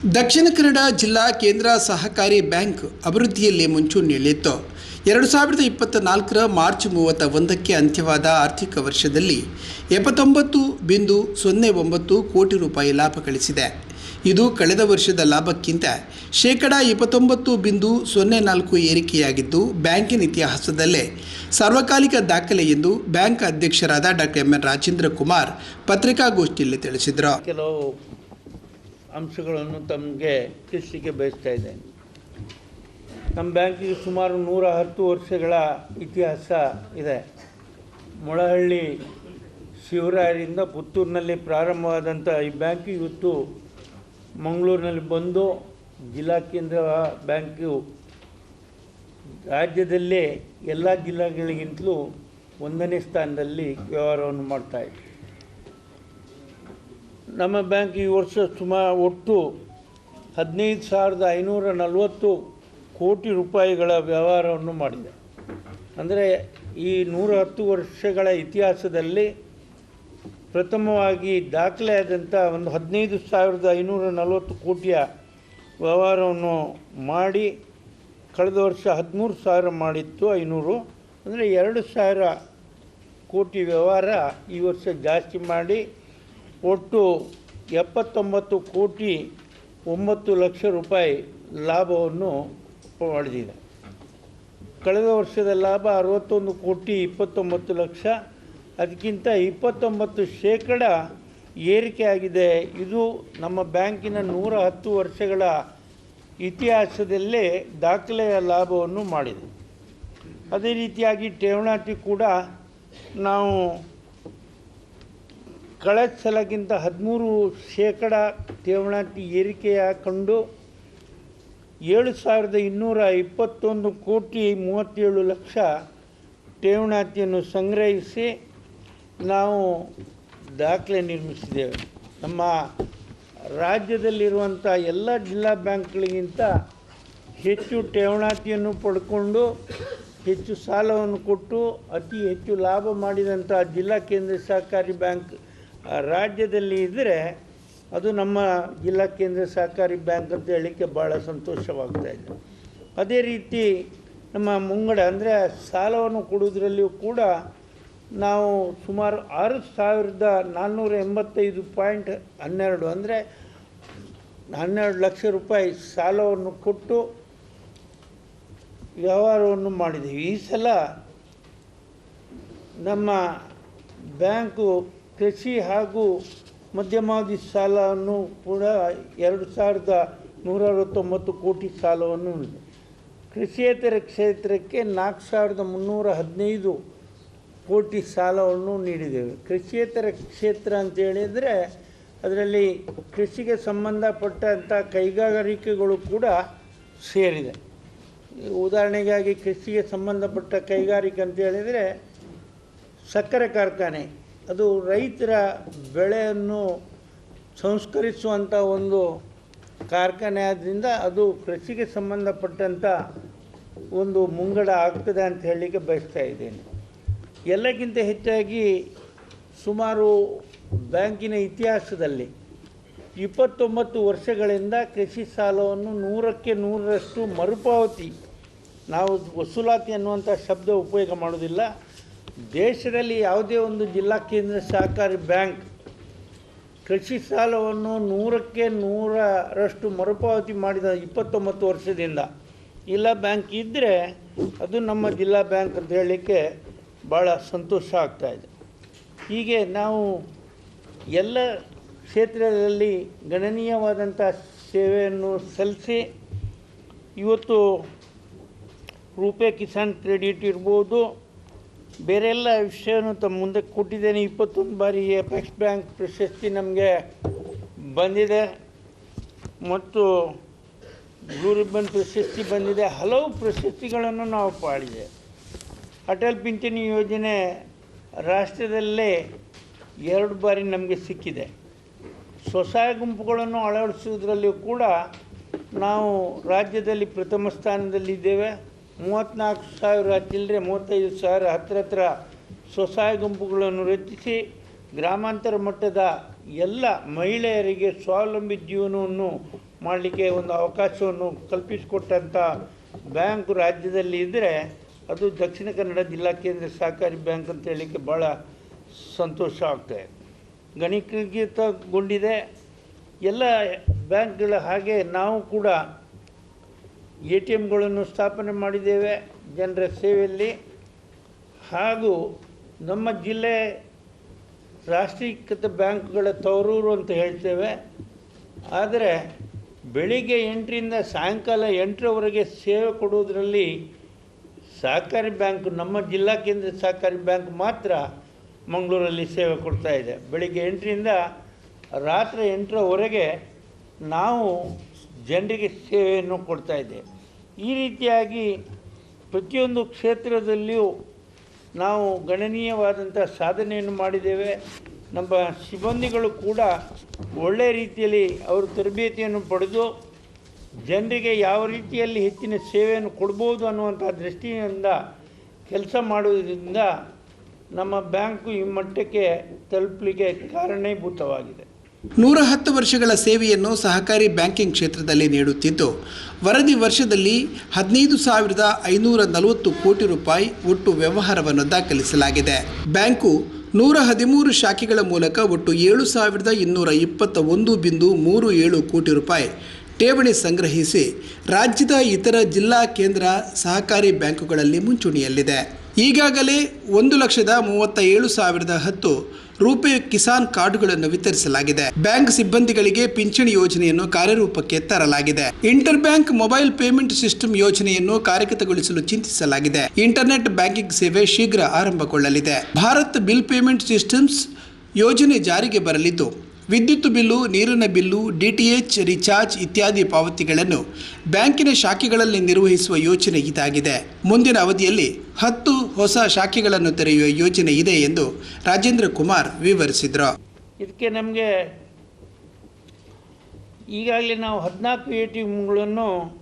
ದಕ್ಷಿಣ ಕನ್ನಡ ಜಿಲ್ಲಾ ಕೇಂದ್ರ ಸಹಕಾರಿ ಬ್ಯಾಂಕ್ ಅಭಿವೃದ್ಧಿಯಲ್ಲಿ ಮುಂಚೂಣಿಯಲ್ಲಿತ್ತು ಎರಡು ಸಾವಿರದ ಇಪ್ಪತ್ತ ನಾಲ್ಕರ ಮಾರ್ಚ್ ಮೂವತ್ತ ಒಂದಕ್ಕೆ ಅಂತ್ಯವಾದ ಆರ್ಥಿಕ ವರ್ಷದಲ್ಲಿ ಎಪ್ಪತ್ತೊಂಬತ್ತು ಬಿಂದು ಸೊನ್ನೆ ಒಂಬತ್ತು ಕೋಟಿ ರೂಪಾಯಿ ಲಾಭ ಗಳಿಸಿದೆ. ಇದು ಕಳೆದ ವರ್ಷದ ಲಾಭಕ್ಕಿಂತ ಶೇಕಡ ಇಪ್ಪತ್ತೊಂಬತ್ತು ಬಿಂದು ಸೊನ್ನೆ ನಾಲ್ಕು ಏರಿಕೆಯಾಗಿದ್ದು, ಬ್ಯಾಂಕಿನ ಇತಿಹಾಸದಲ್ಲೇ ಸಾರ್ವಕಾಲಿಕ ದಾಖಲೆ ಎಂದು ಬ್ಯಾಂಕ್ ಅಧ್ಯಕ್ಷರಾದ doctor M N Rajendra Kumar ಪತ್ರಿಕಾಗೋಷ್ಠಿಯಲ್ಲಿ ತಿಳಿಸಿದರು. ಅಂಶಗಳನ್ನು ತಮಗೆ ತಿಳಿಸಲಿಕ್ಕೆ ಬಯಸ್ತಾ ಇದ್ದೇನೆ. ನಮ್ಮ ಬ್ಯಾಂಕಿಗೆ ಸುಮಾರು ನೂರ ಹತ್ತು ವರ್ಷಗಳ ಇತಿಹಾಸ ಇದೆ. ಮೊಳಹಳ್ಳಿ ಶಿವರಾಯರಿಂದ ಪುತ್ತೂರಿನಲ್ಲಿ ಪ್ರಾರಂಭವಾದಂಥ ಈ ಬ್ಯಾಂಕ್ ಇವತ್ತು ಮಂಗಳೂರಿನಲ್ಲಿ ಬಂದು ಜಿಲ್ಲಾ ಕೇಂದ್ರ ಬ್ಯಾಂಕು ರಾಜ್ಯದಲ್ಲೇ ಎಲ್ಲ ಜಿಲ್ಲೆಗಳಿಗಿಂತಲೂ ಒಂದನೇ ಸ್ಥಾನದಲ್ಲಿ ವ್ಯವಹಾರವನ್ನು ಮಾಡ್ತಾ ಇದೆ ನಮ್ಮ ಬ್ಯಾಂಕ್ ಈ ವರ್ಷ ಸುಮಾರು ಒಟ್ಟು ಹದಿನೈದು ಸಾವಿರದ ಐನೂರ ನಲವತ್ತು ಕೋಟಿ ರೂಪಾಯಿಗಳ ವ್ಯವಹಾರವನ್ನು ಮಾಡಿದೆ. ಅಂದರೆ ಈ ನೂರ ಹತ್ತು ವರ್ಷಗಳ ಇತಿಹಾಸದಲ್ಲಿ ಪ್ರಥಮವಾಗಿ ದಾಖಲೆಯಾದಂಥ ಒಂದು ಹದಿನೈದು ಸಾವಿರದ ಐನೂರ ನಲವತ್ತು ಕೋಟಿಯ ವ್ಯವಹಾರವನ್ನು ಮಾಡಿ ಕಳೆದ ವರ್ಷ ಹದಿಮೂರು ಸಾವಿರ ಮಾಡಿತ್ತು ಐನೂರು. ಅಂದರೆ ಎರಡು ಸಾವಿರ ಕೋಟಿ ವ್ಯವಹಾರ ಈ ವರ್ಷ ಜಾಸ್ತಿ ಮಾಡಿ ಒಟ್ಟು ಎಪ್ಪತ್ತೊಂಬತ್ತು ಕೋಟಿ ಒಂಬತ್ತು ಲಕ್ಷ ರೂಪಾಯಿ ಲಾಭವನ್ನು ಪಡೆದಿದೆ. ಕಳೆದ ವರ್ಷದ ಲಾಭ ಅರವತ್ತೊಂದು ಕೋಟಿ ಇಪ್ಪತ್ತೊಂಬತ್ತು ಲಕ್ಷ, ಅದಕ್ಕಿಂತ ಇಪ್ಪತ್ತೊಂಬತ್ತು ಶೇಕಡ ಏರಿಕೆಯಾಗಿದೆ ಇದು ನಮ್ಮ ಬ್ಯಾಂಕಿನ ನೂರ ಹತ್ತು ವರ್ಷಗಳ ಇತಿಹಾಸದಲ್ಲೇ ದಾಖಲೆಯ ಲಾಭವನ್ನು ಮಾಡಿದೆ. ಅದೇ ರೀತಿಯಾಗಿ ಠೇವಣಾತಿ ಕೂಡ ನಾವು ಕಳೆದ ಸಲಕ್ಕಿಂತ ಹದಿಮೂರು ಶೇಕಡ ಠೇವಣಾತಿ ಏರಿಕೆ ಕಂಡು ಏಳು ಸಾವಿರದ ಇನ್ನೂರ ಇಪ್ಪತ್ತೊಂದು ಕೋಟಿ ಮೂವತ್ತೇಳು ಲಕ್ಷ ಠೇವಣಾತಿಯನ್ನು ಸಂಗ್ರಹಿಸಿ ನಾವು ದಾಖಲೆ ನಿರ್ಮಿಸಿದ್ದೇವೆ. ನಮ್ಮ ರಾಜ್ಯದಲ್ಲಿರುವಂಥ ಎಲ್ಲ ಜಿಲ್ಲಾ ಬ್ಯಾಂಕ್ಗಳಿಗಿಂತ ಹೆಚ್ಚು ಠೇವಣಾತಿಯನ್ನು ಪಡ್ಕೊಂಡು ಹೆಚ್ಚು ಸಾಲವನ್ನು ಕೊಟ್ಟು ಅತಿ ಹೆಚ್ಚು ಲಾಭ ಮಾಡಿದಂಥ ಜಿಲ್ಲಾ ಕೇಂದ್ರ ಸಹಕಾರಿ ಬ್ಯಾಂಕ್ ಆ, ರಾಜ್ಯದಲ್ಲಿ ಇದ್ದರೆ ಅದು ನಮ್ಮ ಜಿಲ್ಲಾ ಕೇಂದ್ರ ಸಹಕಾರಿ ಬ್ಯಾಂಕ್ ಅಂತ ಹೇಳಲಿಕ್ಕೆ ಭಾಳ ಸಂತೋಷವಾಗ್ತಾ ಇದೆ. ಅದೇ ರೀತಿ ನಮ್ಮ ಮುಂಗಡ ಅಂದರೆ ಸಾಲವನ್ನು ಕೊಡೋದ್ರಲ್ಲಿಯೂ ಕೂಡ ನಾವು ಸುಮಾರು ಆರು ಸಾವಿರದ ನಾನ್ನೂರ ಎಂಬತ್ತೈದು ಪಾಯಿಂಟ್ ಹನ್ನೆರಡು ಅಂದರೆ ಹನ್ನೆರಡು ಲಕ್ಷ ರೂಪಾಯಿ ಸಾಲವನ್ನು ಕೊಟ್ಟು ವ್ಯವಹಾರವನ್ನು ಮಾಡಿದ್ದೀವಿ ಈ ಸಲ ನಮ್ಮ ಬ್ಯಾಂಕು ಕೃಷಿ ಹಾಗೂ ಮಧ್ಯಮಾವಧಿ ಸಾಲವನ್ನು ಕೂಡ ಎರಡು ಸಾವಿರದ ನೂರ ಅರವತ್ತೊಂಬತ್ತು ಕೋಟಿ ಸಾಲವನ್ನು ಕೃಷಿಯೇತರ ಕ್ಷೇತ್ರಕ್ಕೆ ನಾಲ್ಕು ಸಾವಿರದ ಮುನ್ನೂರ ಹದಿನೈದು ಕೋಟಿ ಸಾಲವನ್ನು ನೀಡಿದ್ದೇವೆ. ಕೃಷಿಯೇತರ ಕ್ಷೇತ್ರ ಅಂತ ಹೇಳಿದರೆ ಅದರಲ್ಲಿ ಕೃಷಿಗೆ ಸಂಬಂಧಪಟ್ಟಂಥ ಕೈಗಾರಿಕೆಗಳು ಕೂಡ ಸೇರಿದೆ. ಉದಾಹರಣೆಗಾಗಿ ಕೃಷಿಗೆ ಸಂಬಂಧಪಟ್ಟ ಕೈಗಾರಿಕೆ ಅಂತ ಹೇಳಿದರೆ ಸಕ್ಕರೆ ಕಾರ್ಖಾನೆ ಅದು ರೈತರ ಬೆಳೆಯನ್ನು ಸಂಸ್ಕರಿಸುವಂಥ ಒಂದು ಕಾರ್ಖಾನೆ ಆದ್ದರಿಂದ ಅದು ಕೃಷಿಗೆ ಸಂಬಂಧಪಟ್ಟಂಥ ಒಂದು ಮುಂಗಡ ಆಗ್ತದೆ ಅಂತ ಹೇಳಲಿಕ್ಕೆ ಬಯಸ್ತಾ ಇದ್ದೇನೆ. ಎಲ್ಲಕ್ಕಿಂತ ಹೆಚ್ಚಾಗಿ ಸುಮಾರು ಬ್ಯಾಂಕಿನ ಇತಿಹಾಸದಲ್ಲಿ ಇಪ್ಪತ್ತೊಂಬತ್ತು ವರ್ಷಗಳಿಂದ ಕೃಷಿ ಸಾಲವನ್ನು ನೂರಕ್ಕೆ ನೂರರಷ್ಟು ಮರುಪಾವತಿ ನಾವು ವಸೂಲಾತಿ ಅನ್ನುವಂಥ ಶಬ್ದ ಉಪಯೋಗ ಮಾಡೋದಿಲ್ಲ ದೇಶದಲ್ಲಿ ಯಾವುದೇ ಒಂದು ಜಿಲ್ಲಾ ಕೇಂದ್ರ ಸಹಕಾರಿ ಬ್ಯಾಂಕ್ ಕೃಷಿ ಸಾಲವನ್ನು ನೂರಕ್ಕೆ ನೂರರಷ್ಟು ಮರುಪಾವತಿ ಮಾಡಿದ ಇಪ್ಪತ್ತೊಂಬತ್ತು ವರ್ಷದಿಂದ ಇಲ್ಲ ಬ್ಯಾಂಕ್ ಇದ್ದರೆ ಅದು ನಮ್ಮ ಜಿಲ್ಲಾ ಬ್ಯಾಂಕ್ ಅಂತ ಹೇಳಲಿಕ್ಕೆ ಭಾಳ ಸಂತೋಷ ಆಗ್ತಾಯಿದೆ ಹೀಗೆ ನಾವು ಎಲ್ಲ ಕ್ಷೇತ್ರದಲ್ಲಿ ಗಣನೀಯವಾದಂಥ ಸೇವೆಯನ್ನು ಸಲ್ಲಿಸಿ ಇವತ್ತು ರೂಪೆ ಕಿಸಾನ್ ಕ್ರೆಡಿಟ್ ಇರ್ಬೋದು ಬೇರೆಲ್ಲ ವಿಷಯವನ್ನು ತಮ್ಮ ಮುಂದೆ ಕೊಟ್ಟಿದ್ದೇನೆ. ಇಪ್ಪತ್ತೊಂದು ಬಾರಿ ಎಪೆಕ್ಸ್ ಬ್ಯಾಂಕ್ ಪ್ರಶಸ್ತಿ ನಮಗೆ ಬಂದಿದೆ. ಮತ್ತು ಬ್ಲೂ ರಿಬ್ಬನ್ ಪ್ರಶಸ್ತಿ ಬಂದಿದೆ. ಹಲವು ಪ್ರಶಸ್ತಿಗಳನ್ನು ನಾವು ಪಾಡಿದೆ. ಅಟಲ್ ಪಿಂಚಣಿ ಯೋಜನೆ ರಾಷ್ಟ್ರದಲ್ಲೇ ಎರಡು ಬಾರಿ ನಮಗೆ ಸಿಕ್ಕಿದೆ. ಸ್ವಸಹಾಯ ಗುಂಪುಗಳನ್ನು ಅಳವಡಿಸುವುದರಲ್ಲಿಯೂ ಕೂಡ ನಾವು ರಾಜ್ಯದಲ್ಲಿ ಪ್ರಥಮ ಸ್ಥಾನದಲ್ಲಿದ್ದೇವೆ. ಮೂವತ್ತ್ನಾಲ್ಕು ಸಾವಿರ ಚಿಲ್ಲರೆ ಮೂವತ್ತೈದು ಸಾವಿರ ಹತ್ತಿರ ಹತ್ರ ಸ್ವಸಹಾಯ ಗುಂಪುಗಳನ್ನು ರಚಿಸಿ ಗ್ರಾಮಾಂತರ ಮಟ್ಟದ ಎಲ್ಲ ಮಹಿಳೆಯರಿಗೆ ಸ್ವಾವಲಂಬಿ ಜೀವನವನ್ನು ಮಾಡಲಿಕ್ಕೆ ಒಂದು ಅವಕಾಶವನ್ನು ಕಲ್ಪಿಸಿಕೊಟ್ಟಂಥ ಬ್ಯಾಂಕ್ ರಾಜ್ಯದಲ್ಲಿ ಇದ್ದರೆ ಅದು ದಕ್ಷಿಣ ಕನ್ನಡ ಜಿಲ್ಲಾ ಕೇಂದ್ರ ಸಹಕಾರಿ ಬ್ಯಾಂಕ್ ಅಂತ ಹೇಳಲಿಕ್ಕೆ ಭಾಳ ಸಂತೋಷ ಆಗ್ತದೆ ಗಣಕೀಕೃತಗೊಂಡಿದೆ ಎಲ್ಲ ಬ್ಯಾಂಕ್ಗಳ ಹಾಗೆ ನಾವು ಕೂಡ ಎ ಟಿ ಎಮ್ಗಳನ್ನು ಸ್ಥಾಪನೆ ಮಾಡಿದ್ದೇವೆ ಜನರ ಸೇವೆಯಲ್ಲಿ. ಹಾಗೂ ನಮ್ಮ ಜಿಲ್ಲೆ ರಾಷ್ಟ್ರೀಕೃತ ಬ್ಯಾಂಕ್ಗಳ ತವರೂರು ಅಂತ ಹೇಳ್ತೇವೆ. ಆದರೆ ಬೆಳಿಗ್ಗೆ ಎಂಟರಿಂದ ಸಾಯಂಕಾಲ ಎಂಟರವರೆಗೆ ಸೇವೆ ಕೊಡುವುದರಲ್ಲಿ ಸಹಕಾರಿ ಬ್ಯಾಂಕ್, ನಮ್ಮ ಜಿಲ್ಲಾ ಕೇಂದ್ರ ಸಹಕಾರಿ ಬ್ಯಾಂಕ್ ಮಾತ್ರ ಮಂಗಳೂರಲ್ಲಿ ಸೇವೆ ಕೊಡ್ತಾ ಇದೆ. ಬೆಳಿಗ್ಗೆ ಎಂಟರಿಂದ ರಾತ್ರಿ ಎಂಟರವರೆಗೆ ನಾವು ಜನರಿಗೆ ಸೇವೆಯನ್ನು ಕೊಡ್ತಾ ಇದೆ. ಈ ರೀತಿಯಾಗಿ ಪ್ರತಿಯೊಂದು ಕ್ಷೇತ್ರದಲ್ಲಿಯೂ ನಾವು ಗಣನೀಯವಾದಂಥ ಸಾಧನೆಯನ್ನು ಮಾಡಿದ್ದೇವೆ. ನಮ್ಮ ಸಿಬ್ಬಂದಿಗಳು ಕೂಡ ಒಳ್ಳೆಯ ರೀತಿಯಲ್ಲಿ ಅವರು ತರಬೇತಿಯನ್ನು ಪಡೆದು ಜನರಿಗೆ ಯಾವ ರೀತಿಯಲ್ಲಿ ಹೆಚ್ಚಿನ ಸೇವೆಯನ್ನು ಕೊಡ್ಬೋದು ಅನ್ನುವಂಥ ದೃಷ್ಟಿಯಿಂದ ಕೆಲಸ ಮಾಡುವುದರಿಂದ ನಮ್ಮ ಬ್ಯಾಂಕು ಈ ಮಟ್ಟಕ್ಕೆ ತಲುಪಲಿಕ್ಕೆ ಕಾರಣೀಭೂತವಾಗಿದೆ. ನೂರ ಹತ್ತು ವರ್ಷಗಳ ಸೇವೆಯನ್ನು ಸಹಕಾರಿ ಬ್ಯಾಂಕಿಂಗ್ ಕ್ಷೇತ್ರದಲ್ಲಿ ನೀಡುತ್ತಿದ್ದು, ವರದಿ ವರ್ಷದಲ್ಲಿ ಹದಿನೈದು ಸಾವಿರದ ಐನೂರ ನಲವತ್ತು ಕೋಟಿ ರೂಪಾಯಿ ಒಟ್ಟು ವ್ಯವಹಾರವನ್ನು ದಾಖಲಿಸಲಾಗಿದೆ. ಬ್ಯಾಂಕು ನೂರ ಹದಿಮೂರು ಶಾಖೆಗಳ ಮೂಲಕ ಒಟ್ಟು ಏಳು ಸಾವಿರದ ಇನ್ನೂರ ಇಪ್ಪತ್ತ ಒಂದು ಬಿಂದು ಮೂರು ಏಳು ಕೋಟಿ ರೂಪಾಯಿ ಠೇವಣಿ ಸಂಗ್ರಹಿಸಿ ರಾಜ್ಯದ ಇತರ ಜಿಲ್ಲಾ ಕೇಂದ್ರ ಸಹಕಾರಿ ಬ್ಯಾಂಕುಗಳಲ್ಲಿ ಮುಂಚೂಣಿಯಲ್ಲಿದೆ. ಈಗಾಗಲೇ ಒಂದು ಲಕ್ಷದ ಮೂವತ್ತ ಏಳು ಸಾವಿರದ ಹತ್ತು ರೂಪೆ ಕಿಸಾನ್ ಕಾರ್ಡ್ಗಳನ್ನು ವಿತರಿಸಲಾಗಿದೆ. ಬ್ಯಾಂಕ್ ಸಿಬ್ಬಂದಿಗಳಿಗೆ ಪಿಂಚಣಿ ಯೋಜನೆಯನ್ನು ಕಾರ್ಯರೂಪಕ್ಕೆ ತರಲಾಗಿದೆ. Inter bank mobile payment system ಯೋಜನೆಯನ್ನು ಕಾರ್ಯಗತಗೊಳಿಸಲು ಚಿಂತಿಸಲಾಗಿದೆ. ಇಂಟರ್ನೆಟ್ ಬ್ಯಾಂಕಿಂಗ್ ಸೇವೆ ಶೀಘ್ರ ಆರಂಭಗೊಳ್ಳಲಿದೆ. ಭಾರತ್ ಬಿಲ್ ಪೇಮೆಂಟ್ ಸಿಸ್ಟಮ್ಸ್ ಯೋಜನೆ ಜಾರಿಗೆ ಬರಲಿದ್ದು ವಿದ್ಯುತ್ ಬಿಲ್ಲು, ನೀರಿನ ಬಿಲ್ಲು ಡಿಟಿಎಚ್ ರಿಚಾರ್ಜ್ ಇತ್ಯಾದಿ ಪಾವತಿಗಳನ್ನು ಬ್ಯಾಂಕಿನ ಶಾಖೆಗಳಲ್ಲಿ ನಿರ್ವಹಿಸುವ ಯೋಚನೆ ಇದಾಗಿದೆ. ಮುಂದಿನ ಅವಧಿಯಲ್ಲಿ ಹತ್ತು ಹೊಸ ಶಾಖೆಗಳನ್ನು ತೆರೆಯುವ ಯೋಜನೆ ಇದೆ ಎಂದು ರಾಜೇಂದ್ರ ಕುಮಾರ್ ವಿವರಿಸಿದರು. ಇದಕ್ಕೆ ನಮಗೆ ಈಗಾಗಲೇ ನಾವು ಹದಿನಾಲ್ಕು ಎ ಟಿ ಎಮ್ಗಳನ್ನು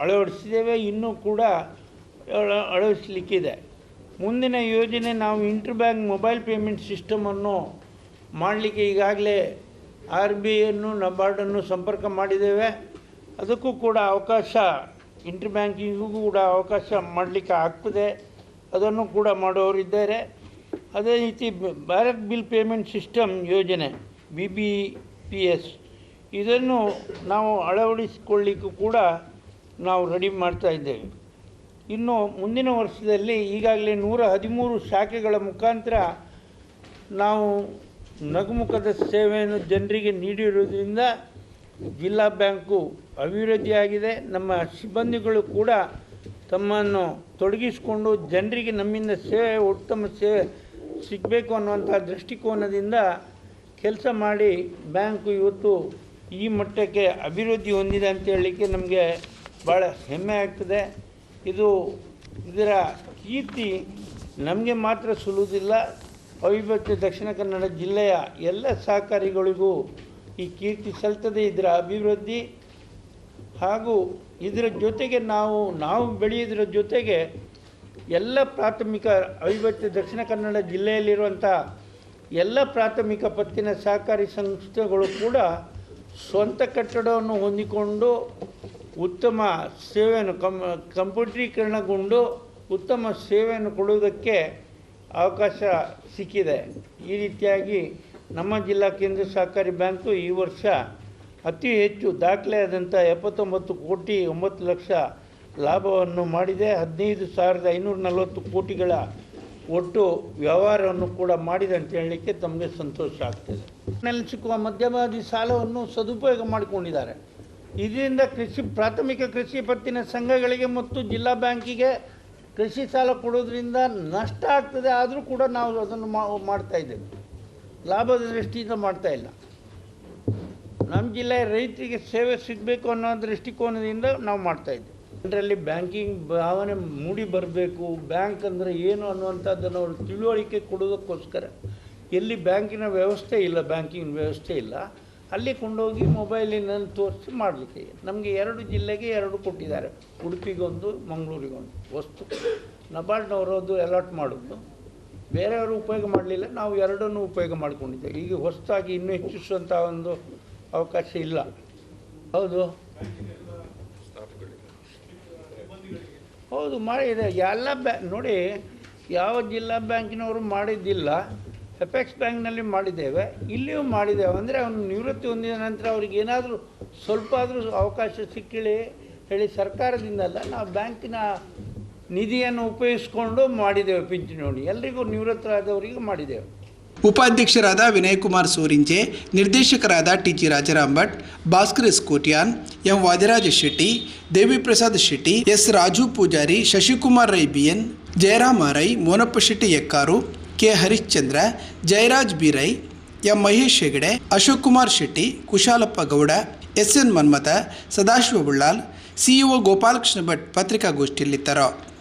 ಅಳವಡಿಸಿದ್ದೇವೆ. ಇನ್ನೂ ಕೂಡ ಅಳ- ಅಳವಡಿಸಲಿಕ್ಕಿದೆ. ಮುಂದಿನ ಯೋಜನೆ ನಾವು ಇಂಟರ್ ಬ್ಯಾಂಕ್ ಮೊಬೈಲ್ ಪೇಮೆಂಟ್ ಸಿಸ್ಟಮನ್ನು ಮಾಡಲಿಕ್ಕೆ ಈಗಾಗಲೇ ಆರ್ ಬಿ ಅನ್ನು ನಬಾರ್ಡನ್ನು ಸಂಪರ್ಕ ಮಾಡಿದ್ದೇವೆ. ಅದಕ್ಕೂ ಕೂಡ ಅವಕಾಶ, ಇಂಟರ್ ಬ್ಯಾಂಕಿಂಗಿಗೂ ಕೂಡ ಅವಕಾಶ ಮಾಡಲಿಕ್ಕೆ ಆಗ್ತದೆ. ಅದನ್ನು ಕೂಡ ಮಾಡೋರಿದ್ದಾರೆ. ಅದೇ ರೀತಿ ಭಾರತ್ ಬಿಲ್ ಪೇಮೆಂಟ್ ಸಿಸ್ಟಮ್ ಯೋಜನೆ, ಬಿ ಬಿ ಪಿ ಎಸ್. ಇದನ್ನು ನಾವು ಅಳವಡಿಸಿಕೊಳ್ಳಿಕ್ಕೂ ಕೂಡ ನಾವು ರೆಡಿ ಮಾಡ್ತಾ ಇದ್ದೇವೆ. ಇನ್ನು ಮುಂದಿನ ವರ್ಷದಲ್ಲಿ ಈಗಾಗಲೇ ನೂರ ಹದಿಮೂರು ಶಾಖೆಗಳ ಮುಖಾಂತರ ನಾವು ನಗುಮುಖದ ಸೇವೆಯನ್ನು ಜನರಿಗೆ ನೀಡಿರುವುದರಿಂದ ಜಿಲ್ಲಾ ಬ್ಯಾಂಕು ಅಭಿವೃದ್ಧಿಯಾಗಿದೆ. ನಮ್ಮ ಸಿಬ್ಬಂದಿಗಳು ಕೂಡ ತಮ್ಮನ್ನು ತೊಡಗಿಸಿಕೊಂಡು ಜನರಿಗೆ ನಮ್ಮಿಂದ ಸೇವೆ, ಉತ್ತಮ ಸೇವೆ ಸಿಗಬೇಕು ಅನ್ನುವಂಥ ದೃಷ್ಟಿಕೋನದಿಂದ ಕೆಲಸ ಮಾಡಿ ಬ್ಯಾಂಕು ಇವತ್ತು ಈ ಮಟ್ಟಕ್ಕೆ ಅಭಿವೃದ್ಧಿ ಹೊಂದಿದೆ ಅಂತ ಹೇಳಲಿಕ್ಕೆ ನಮಗೆ ಭಾಳ ಹೆಮ್ಮೆ ಆಗ್ತದೆ. ಇದು ಇದರ ಕೀರ್ತಿ ನಮಗೆ ಮಾತ್ರ ಸುಲುವುದಿಲ್ಲ. ಅವಿಭಕ್ತ ದಕ್ಷಿಣ ಕನ್ನಡ ಜಿಲ್ಲೆಯ ಎಲ್ಲ ಸಹಕಾರಿಗಳಿಗೂ ಈ ಕೀರ್ತಿ ಸಲ್ತದೆ ಇದರ ಅಭಿವೃದ್ಧಿ ಹಾಗೂ ಇದರ ಜೊತೆಗೆ ನಾವು ನಾವು ಬೆಳೆಯೋದ್ರ ಜೊತೆಗೆ ಎಲ್ಲ ಪ್ರಾಥಮಿಕ ಅವಿಭಕ್ತ ದಕ್ಷಿಣ ಕನ್ನಡ ಜಿಲ್ಲೆಯಲ್ಲಿರುವಂಥ ಎಲ್ಲ ಪ್ರಾಥಮಿಕ ಪತ್ತಿನ ಸಹಕಾರಿ ಸಂಸ್ಥೆಗಳು ಕೂಡ ಸ್ವಂತ ಕಟ್ಟಡವನ್ನು ಹೊಂದಿಕೊಂಡು ಉತ್ತಮ ಸೇವೆಯನ್ನು ಕಂಪ್ಯೂಟ್ರೀಕರಣಗೊಂಡು ಉತ್ತಮ ಸೇವೆಯನ್ನು ಕೊಡುವುದಕ್ಕೆ ಅವಕಾಶ ಸಿಕ್ಕಿದೆ. ಈ ರೀತಿಯಾಗಿ ನಮ್ಮ ಜಿಲ್ಲಾ ಕೇಂದ್ರ ಸಹಕಾರಿ ಬ್ಯಾಂಕು ಈ ವರ್ಷ ಅತಿ ಹೆಚ್ಚು ದಾಖಲೆಯಾದಂಥ ಎಪ್ಪತ್ತೊಂಬತ್ತು ಕೋಟಿ ಒಂಬತ್ತು ಲಕ್ಷ ಲಾಭವನ್ನು ಮಾಡಿದೆ. ಹದಿನೈದು ಸಾವಿರದ ಐನೂರ ನಲವತ್ತು ಕೋಟಿಗಳ ಒಟ್ಟು ವ್ಯವಹಾರವನ್ನು ಕೂಡ ಮಾಡಿದೆ ಅಂತ ಹೇಳಲಿಕ್ಕೆ ತಮಗೆ ಸಂತೋಷ ಆಗ್ತದೆ. ನಲ್ಲಿ ಸಿಕ್ಕುವ ಮಧ್ಯಮಾವಧಿ ಸಾಲವನ್ನು ಸದುಪಯೋಗ ಮಾಡಿಕೊಂಡಿದ್ದಾರೆ. ಇದರಿಂದ ಕೃಷಿ ಪ್ರಾಥಮಿಕ ಕೃಷಿ ಪತ್ತಿನ ಸಂಘಗಳಿಗೆ ಮತ್ತು ಜಿಲ್ಲಾ ಬ್ಯಾಂಕಿಗೆ ಕೃಷಿ ಸಾಲ ಕೊಡೋದ್ರಿಂದ ನಷ್ಟ ಆಗ್ತದೆ ಆದರೂ ಕೂಡ ನಾವು ಅದನ್ನು ಮಾಡ್ತಾ ಇದ್ದೇವೆ. ಲಾಭದ ದೃಷ್ಟಿಯಿಂದ ಮಾಡ್ತಾ ಇಲ್ಲ. ನಮ್ಮ ಜಿಲ್ಲೆಯ ರೈತರಿಗೆ ಸೇವೆ ಸಿಗಬೇಕು ಅನ್ನೋ ದೃಷ್ಟಿಕೋನದಿಂದ ನಾವು ಮಾಡ್ತಾ ಇದ್ದೇವೆ. ಅದರಲ್ಲಿ ಬ್ಯಾಂಕಿಂಗ್ ಭಾವನೆ ಮೂಡಿ ಬರಬೇಕು. ಬ್ಯಾಂಕ್ ಅಂದರೆ ಏನು ಅನ್ನುವಂಥದ್ದನ್ನು ಅವರು ತಿಳುವಳಿಕೆ ಕೊಡೋದಕ್ಕೋಸ್ಕರ. ಎಲ್ಲಿ ಬ್ಯಾಂಕಿನ ವ್ಯವಸ್ಥೆ ಇಲ್ಲ, ಬ್ಯಾಂಕಿಂಗ್ ವ್ಯವಸ್ಥೆ ಇಲ್ಲ. ಅಲ್ಲಿ ಕೊಂಡೋಗಿ ಮೊಬೈಲಿನಲ್ಲಿ ತೋರಿಸಿ ಮಾಡಲಿಕ್ಕೆ. ನಮಗೆ ಎರಡು ಜಿಲ್ಲೆಗೆ ಎರಡು ಕೊಟ್ಟಿದ್ದಾರೆ. ಉಡುಪಿಗೊಂದು, ಮಂಗಳೂರಿಗೊಂದು. ವಸ್ತು. ನಬಾರ್ಡ್ನವರದ್ದು ಅಲಾಟ್ ಮಾಡೋದು. ಬೇರೆಯವರು ಉಪಯೋಗ ಮಾಡಲಿಲ್ಲ, ನಾವು ಎರಡನ್ನೂ ಉಪಯೋಗ ಮಾಡಿಕೊಂಡಿದ್ದೇವೆ. ಈಗ ಹೊಸದಾಗಿ ಇನ್ನೂ ಹೆಚ್ಚಿಸುವಂಥ ಒಂದು ಅವಕಾಶ ಇಲ್ಲ. ಹೌದು? ಹೌದು ಮಾಡಿದೆ ಎಲ್ಲ ಬ್ಯಾ ನೋಡಿ, ಯಾವ ಜಿಲ್ಲಾ ಬ್ಯಾಂಕಿನವರು ಮಾಡಿದ್ದಿಲ್ಲ. ಎಪೆಕ್ಸ್ ಬ್ಯಾಂಕ್ನಲ್ಲಿ ಮಾಡಿದ್ದೇವೆ. ಇಲ್ಲಿಯೂ ಮಾಡಿದ್ದೇವೆ. ಅಂದರೆ ಅವನು ನಿವೃತ್ತಿ ಹೊಂದಿದ ನಂತರ ಅವ್ರಿಗೆ ಏನಾದರೂ ಸ್ವಲ್ಪ ಆದರೂ ಅವಕಾಶ ಸಿಕ್ಕಿಳಿ ಹೇಳಿ ಸರ್ಕಾರದಿಂದಲ್ಲ ನಾವು ಬ್ಯಾಂಕಿನ ನಿಧಿಯನ್ನು ಉಪಯೋಗಿಸ್ಕೊಂಡು ಮಾಡಿದ್ದೇವೆ ಪಿಂಚಣಿ ಎಲ್ರಿಗೂ ನಿವೃತ್ತರಾದವರಿಗೂ ಮಾಡಿದ್ದೇವೆ. ಉಪಾಧ್ಯಕ್ಷರಾದ ವಿನಯ್ ಕುಮಾರ್ ಸೂರಿಂಜೆ, ನಿರ್ದೇಶಕರಾದ T G Rajaram Bhat Bhaskar S Kotian, M Vadiraja Shetty, Devi Prasad Shetty, S Raju Poojary, Shashikumar Rai BN Jayarama Rai, Monappa Shetty Ekkaru K. Harishchandra, Jayaraj Beerai, M. Mahesh Hegde, Ashok Kumar Shetty, Kushalappa Gowda, S. N. Manmatha, Sadashiva Bullal CEO Gopalakrishna Bhat ಪತ್ರಿಕಾಗೋಷ್ಠಿಯಲ್ಲಿದ್ದರು.